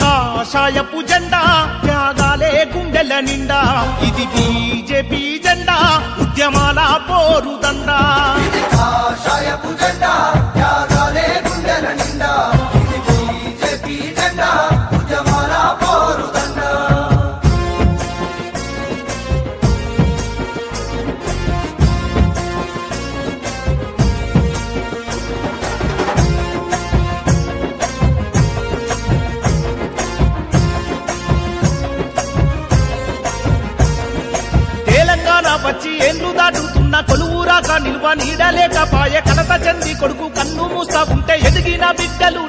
కాషాయపు జెండా త్యాగాలే గుండెల నిండా. ఇది బీజేపీ జెండా ఉద్యమాల పోరుదండా. వచ్చి ఏండ్లు దాటుతున్న కొలువురాక నిల్వ నీడలేకపాయ కలత చెంది కొడుకు కన్ను మూస్తా ఉంటే ఎదిగిన బిడ్డలు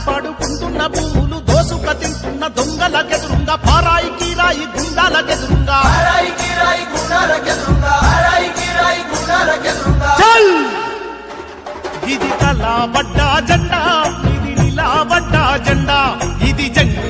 పాడుకుంటున్న కాపాడుకుంటున్న భూములు దోసుక తింటున్న దొంగలకెదురుంగా పారాయి కీరాయి గుండాలకెదురుంగా రాయి చల్! ఇది కలా వడ్డా జెండా ఇది నిలా వడ్డా జెండా ఇది జెండా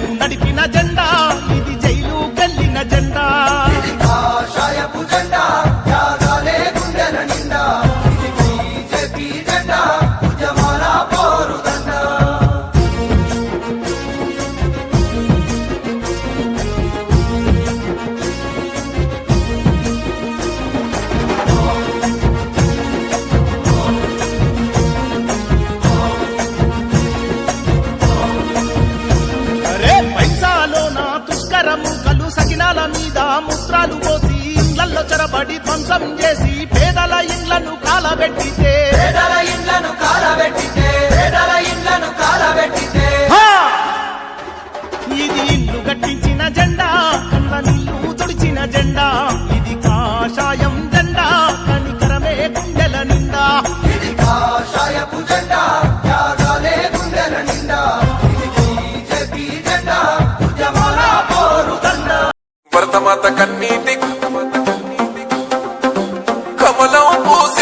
చొరబడి ధ్వంసం చేసి పేదల ఇండ్లను కాలబెట్టితే. పేదల ఇండ్లను కాలబెట్టితే పేదల ఇండ్లను కాలబెట్టితే! ఇది ఇల్లు కట్టించిన జెండా కన్న నీళ్ళు తుడిచిన జెండా. ఇది కాషాయం జెండా కనికరమే గుండెల నిండా. ఇది కాషాయపు జెండా త్యాగాలే గుండెల నిండా. ఇది బీజేపీ జెండా ఉద్యమాల పోరుదండా భరతమాత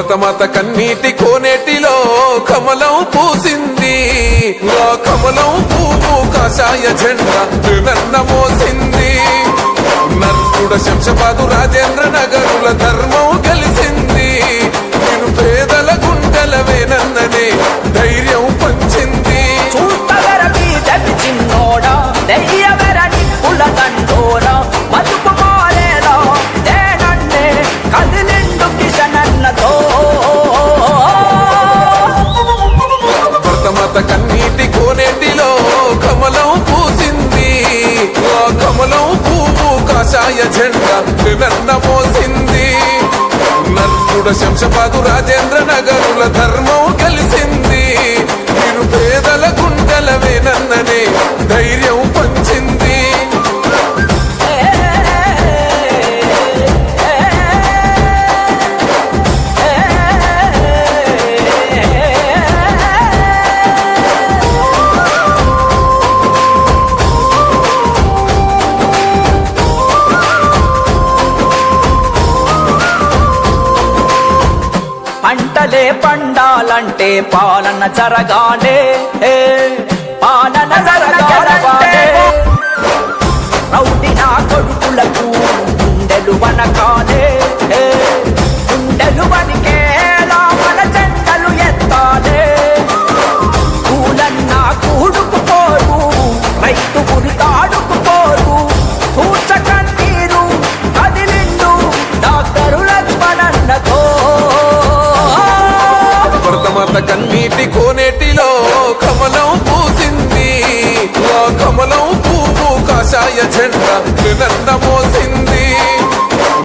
భరతమాత కన్నీటి కోనేటిలో కమలం పూసింది. ఆ కమలం పువ్వు కాషాయ జెండా నన్న మోసింది. నర్సుడ శంషపాదు రాజేంద్ర నగరుల ధర్మం శంసపాదు శంషపాదు రాజేంద్ర నగరుల ధర్మం. పంటలే పండాలంటే పాలన జరగాలే. ఏ, పాలన జరగ కన్నీటి కోనేటిలో కమలం పూసింది. ఆ కమలం పువ్వు కాషాయ జెండా నిన్న మోసింది.